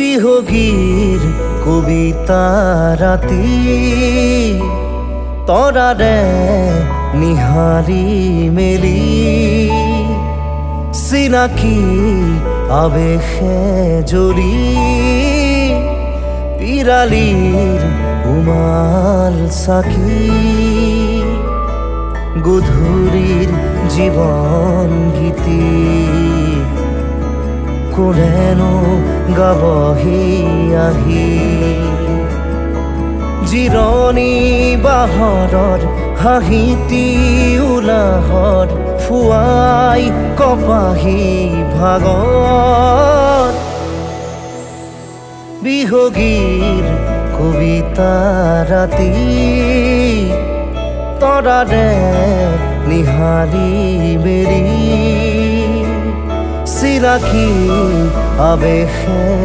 বিহগীর কবিতা রাতি তৰাৰে নিহাৰি মেলি। চিনাকি আবেশে জৰি পিৰালিৰ উমাল চাকি গধূৰিৰ জীবন গীতি। কোনেনো গাবহি আহি। জিৰণি বাহৰৰ হাঁহিতি উলাহৰ ফুৱাই কপাহি ভাগৰ বিহগীৰ কবিতা, ৰাতি তৰাৰে নিহাৰি বেৰি চিনাকি আবেশে